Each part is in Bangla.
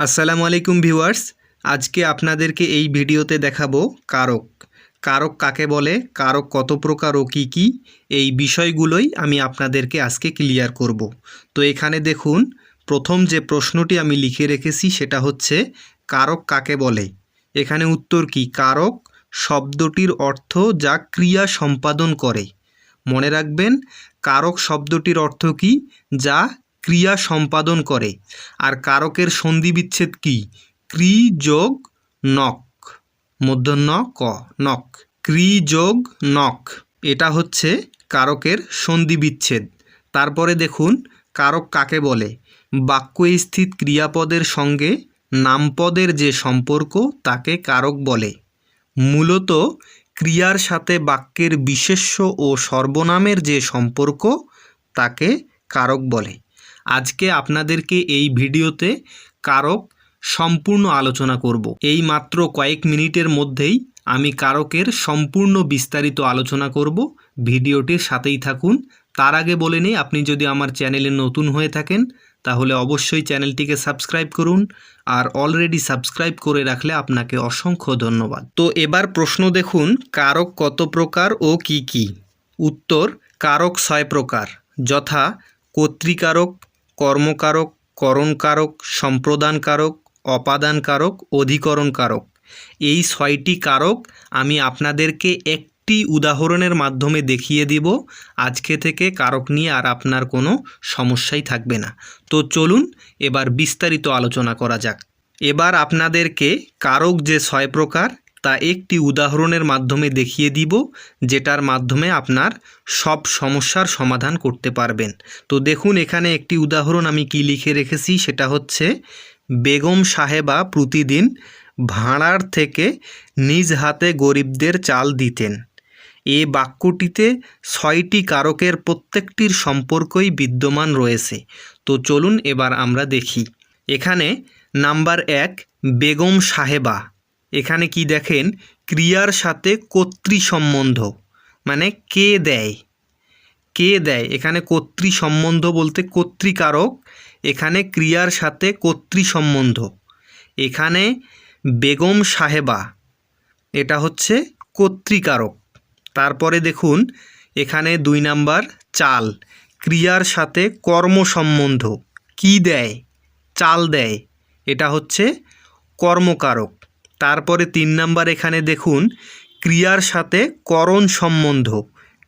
আসসালামু আলাইকুম ভিউয়ার্স, আজকে আপনাদেরকে এই ভিডিওতে দেখাবো কারক। কারক কাকে বলে, কারক কত প্রকার ও কী কী, এই বিষয়গুলোই আমি আপনাদেরকে আজকে ক্লিয়ার করব। তো এখানে দেখুন, প্রথম যে প্রশ্নটি আমি লিখে রেখেছি সেটা হচ্ছে, কারক কাকে বলে? এখানে উত্তর কি? কারক শব্দটির অর্থ যা ক্রিয়া সম্পাদন করে। মনে রাখবেন, কারক শব্দটির অর্থ কি? যা ক্রিয়া সম্পাদন করে। আর কারকের সন্ধি বিচ্ছেদ কি? ক্রি যোগ নক। মূর্ধন্য ক নক। ক্রি যোগ নক। এটা হচ্ছে কারকের সন্ধি বিচ্ছেদ তারপরে দেখুন, কারক কাকে বলে? বাক্যস্থিত ক্রিয়াপদের সঙ্গে নামপদের যে সম্পর্ক, তাকে কারক বলে। মূলত ক্রিয়ার সাথে বাক্যের বিশেষ্য ও সর্বনামের যে সম্পর্ক, তাকে কারক বলে। আজকে আপনাদেরকে এই ভিডিওতে কারক সম্পূর্ণ আলোচনা করব। এই মাত্র কয়েক মিনিটের মধ্যেই আমি কারকের সম্পূর্ণ বিস্তারিত আলোচনা করব। ভিডিওটির সাথেই থাকুন। তার আগে বলে নিই, আপনি যদি আমার চ্যানেলে নতুন হয়ে থাকেন, তাহলে অবশ্যই চ্যানেলটিকে সাবস্ক্রাইব করুন আর অলরেডি সাবস্ক্রাইব করে রাখলে আপনাকে অসংখ্য ধন্যবাদ। তো এবার প্রশ্ন দেখুন, কারক কত প্রকার ও কি কি? উত্তর, কারক ছয় প্রকার, যথা কর্তৃকারক কর্মকারক, করণকারক, সম্প্রদানকারক, অপাদানকারক, অধিকরণকারক। এই ছয়টি কারক আমি আপনাদেরকে একটি উদাহরণের মাধ্যমে দেখিয়ে দিব। আজকে থেকে কারক নিয়ে আর আপনার কোনো সমস্যাই থাকবে না। তো চলুন এবার বিস্তারিত আলোচনা করা যাক। এবার আপনাদেরকে কারক যে ছয় প্রকার তা একটি উদাহরণের মাধ্যমে দেখিয়ে দিব, যেটার মাধ্যমে আপনার সব সমস্যার সমাধান করতে পারবেন। তো দেখুন, এখানে একটি উদাহরণ আমি কি লিখে রেখেছি, সেটা হচ্ছে, বেগম সাহেবা প্রতিদিন ভাঁড়ার থেকে নিজ হাতে গরিবদের চাল দিতেন। এ বাক্যটিতে ছয়টি কারকের প্রত্যেকটির সম্পর্কই বিদ্যমান রয়েছে। তো চলুন এবার আমরা দেখি। এখানে নাম্বার এক, বেগম সাহেবা। এখানে কি দেখেন? ক্রিয়ার সাথে কর্তৃ সম্বন্ধ মানে কে দেয়? কে দেয়? এখানে কর্তৃ সম্বন্ধ বলতে কর্তৃকারক, এখানে ক্রিয়ার সাথে কর্তৃ সম্বন্ধ এখানে বেগম সাহেবা, এটা হচ্ছে কর্তৃকারক। তারপরে দেখুন, এখানে দুই নাম্বার চাল, ক্রিয়ার সাথে কর্ম সম্বন্ধ কি দেয়? চাল দেয়। এটা হচ্ছে কর্মকারক। তারপরে তিন নাম্বার এখানে দেখুন, ক্রিয়ার সাথে করণ সম্বন্ধ,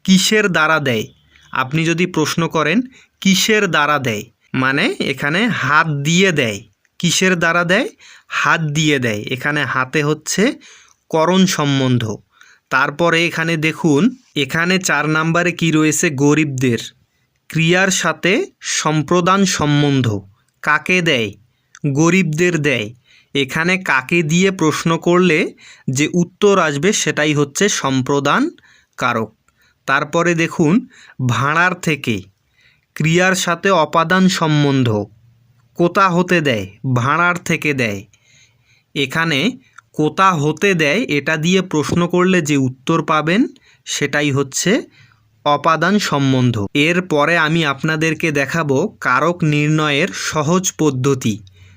কিসের দ্বারা দেয়? আপনি যদি প্রশ্ন করেন, কিসের দ্বারা দেয়? মানে এখানে হাত দিয়ে দেয়। কিসের দ্বারা দেয়? হাত দিয়ে দেয়। এখানে হাতে হচ্ছে করণ সম্বন্ধ। তারপরে এখানে দেখুন, এখানে চার নাম্বারে কি রয়েছে? গরিবদের। ক্রিয়ার সাথে সম্প্রদান সম্বন্ধ। কাকে দেয়? গরিবদের দেয়। এখানে কাকে দিয়ে প্রশ্ন করলে যে উত্তর আসবে সেটাই হচ্ছে সম্প্রদান কারক। তারপরে দেখুন, ভাড়ার থেকে ক্রিয়ার সাথে অপাদান সম্বন্ধ কোথা হতে দেয়? ভাড়ার থেকে দেয়। এখানে কোথা হতে দেয় এটা দিয়ে প্রশ্ন করলে যে উত্তর পাবেন সেটাই হচ্ছে অপাদান সম্বন্ধ। এরপরে আমি আপনাদেরকে দেখাবো কারক নির্ণয়ের সহজ পদ্ধতি।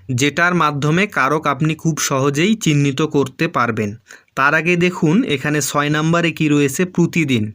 যেটার মাধ্যমে কারক আপনি খুব সহজেই চিহ্নিত করতে পারবেন। তার আগে দেখুন, এখানে ছয় নম্বরে কি রয়েছে? প্রতিদিন।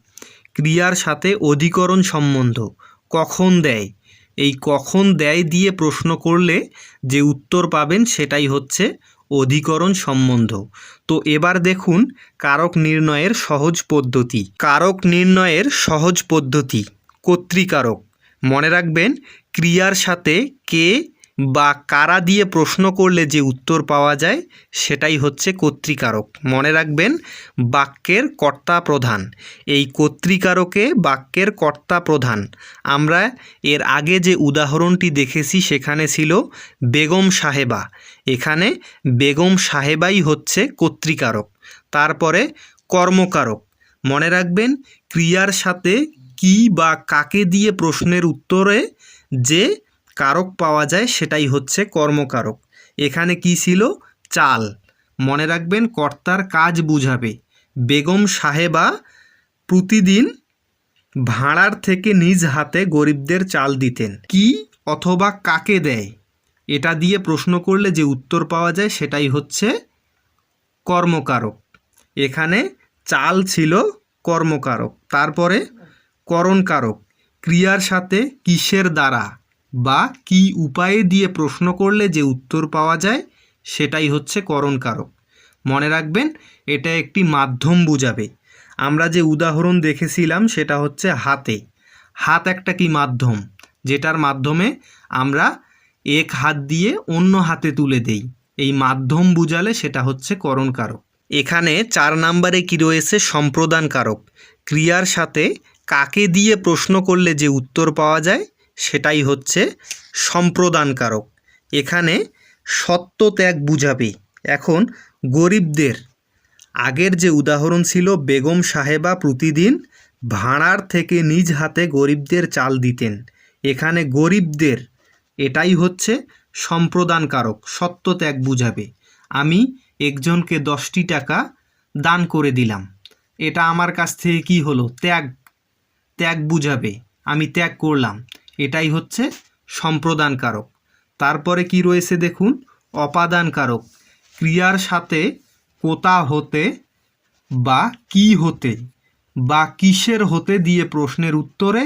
ক্রিয়ার সাথে অধিকরণ সম্বন্ধ। কখন দেয়? এই কখন দেয় দিয়ে প্রশ্ন করলে যে উত্তর পাবেন সেটাই হচ্ছে অধিকরণ সম্বন্ধ। তো এবার দেখুন, কারক নির্ণয়ের সহজ পদ্ধতি। কারক নির্ণয়ের সহজ পদ্ধতি। কর্তৃকারক। মনে রাখবেন, ক্রিয়ার সাথে কে বা কারা দিয়ে প্রশ্ন করলে যে উত্তর পাওয়া যায়, সেটাই হচ্ছে কর্তৃকারক। মনে রাখবেন, বাক্যের কর্তা প্রধান। এই কর্তৃকারকে বাক্যের কর্তা প্রধান। আমরা এর আগে যে উদাহরণটি দেখেছি, সেখানে ছিল বেগম সাহেবা। এখানে বেগম সাহেবাই হচ্ছে কর্তৃকারক। তারপরে কর্মকারক। মনে রাখবেন, ক্রিয়ার সাথে কি বা কাকে দিয়ে প্রশ্নের উত্তরে যে কারক পাওয়া যায় সেটাই হচ্ছে কর্মকারক। এখানে কি ছিল? চাল। মনে রাখবেন কর্তার কাজ বুঝাবে। বেগম সাহেবা প্রতিদিন ভাড়ার থেকে নিজ হাতে গরিবদের চাল দিতেন। কি অথবা কাকে দেয়? এটা দিয়ে প্রশ্ন করলে যে উত্তর পাওয়া যায় সেটাই হচ্ছে কর্মকারক। এখানে চাল ছিল কর্মকারক। তারপরে করণকারক। ক্রিয়ার সাথে কিসের দ্বারা? বা কি উপায়ে দিয়ে প্রশ্ন করলে যে উত্তর পাওয়া যায়, সেটাই হচ্ছে করণকারক। মনে রাখবেন, এটা একটি মাধ্যম বুঝাবে। আমরা যে উদাহরণ দেখেছিলাম, সেটা হচ্ছে হাতে। হাত একটা কি মাধ্যম? যেটার মাধ্যমে আমরা এক হাত দিয়ে অন্য হাতে তুলে দেই। এই মাধ্যম বুঝালে সেটা হচ্ছে করণকারক। এখানে চার নাম্বারে কি রয়েছে? সম্প্রদানকারক। ক্রিয়ার সাথে কাকে দিয়ে প্রশ্ন করলে যে উত্তর পাওয়া যায় সেটাই হচ্ছে সম্প্রদানকারক। এখানে সত্য ত্যাগ বুঝাবে। এখন গরিবদের আগের যে উদাহরণ ছিল, বেগম সাহেবা প্রতিদিন ভাড়ার থেকে নিজ হাতে গরিবদের চাল দিতেন। এখানে গরিবদের এটাই হচ্ছে সম্প্রদানকারক, সত্য ত্যাগ বুঝাবে। আমি একজনকে দশটি টাকা দান করে দিলাম। এটা আমার কাছ থেকে কি হলো? ত্যাগ ত্যাগ বুঝাবে। আমি ত্যাগ করলাম। এটাই হচ্ছে সম্প্রদানকারক। তারপরে কি রয়েছে দেখুন? অপাদানকারক। ক্রিয়ার সাথে কোথা হতে বা কি হতে বা কিসের হতে দিয়ে প্রশ্নের উত্তরে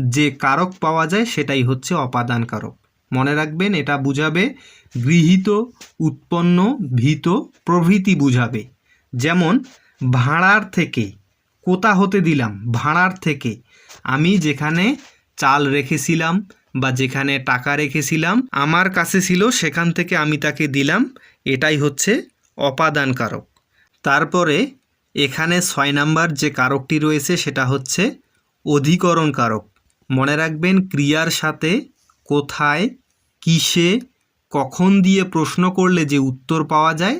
যে কারক পাওয়া যায় সেটাই হচ্ছে অপাদান কারক মনে রাখবেন, এটা বুঝাবে গৃহীত, উৎপন্ন, ভীত, প্রভৃতি বুঝাবে। যেমন, ভাড়ার থেকে, কোথা হতে দিলাম? ভাড়ার থেকে। আমি যেখানে চাল রেখেছিলাম বা যেখানে টাকা রেখেছিলাম, আমার কাছে ছিল সেখান থেকে আমি তাকে দিলাম, এটাই হচ্ছে অপাদান কারক তারপরে এখানে ছয় নাম্বার যে কারকটি রয়েছে সেটা হচ্ছে অধিকরণ কারক মনে রাখবেন ক্রিয়ার সাথে কোথায়, কিসে, কখন দিয়ে প্রশ্ন করলে যে উত্তর পাওয়া যায়,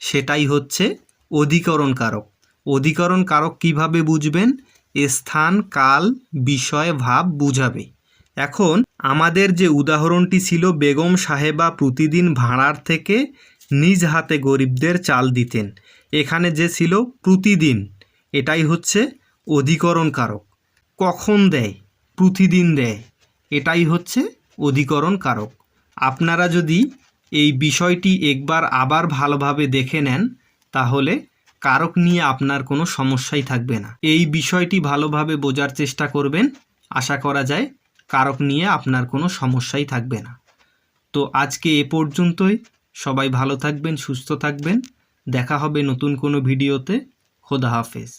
সেটাই হচ্ছে অধিকরণ কারক অধিকরণ কারক কীভাবে বুঝবেন? স্থান, কাল, বিষয়, ভাব বুঝাবে। এখন আমাদের যে উদাহরণটি ছিল বেগম সাহেবা প্রতিদিন ভাড়ার থেকে নিজ হাতে গরিবদের চাল দিতেন। এখানে যে ছিল প্রতিদিন, এটাই হচ্ছে অধিকরণ কারক কখন দেয়? প্রতিদিন দেয়। এটাই হচ্ছে অধিকরণ কারক আপনারা যদি এই বিষয়টি একবার আবার ভালোভাবে দেখে নেন, তাহলে কারক নিয়ে আপনার কোনো সমস্যাই থাকবে না। এই বিষয়টি ভালোভাবে বোঝার চেষ্টা করবেন। আশা করা যায় কারক নিয়ে আপনার কোনো সমস্যাই থাকবে না। তো আজকে এ পর্যন্তই। সবাই ভালো থাকবেন, সুস্থ থাকবেন। দেখা হবে নতুন কোনো ভিডিওতে। খোদা হাফেজ।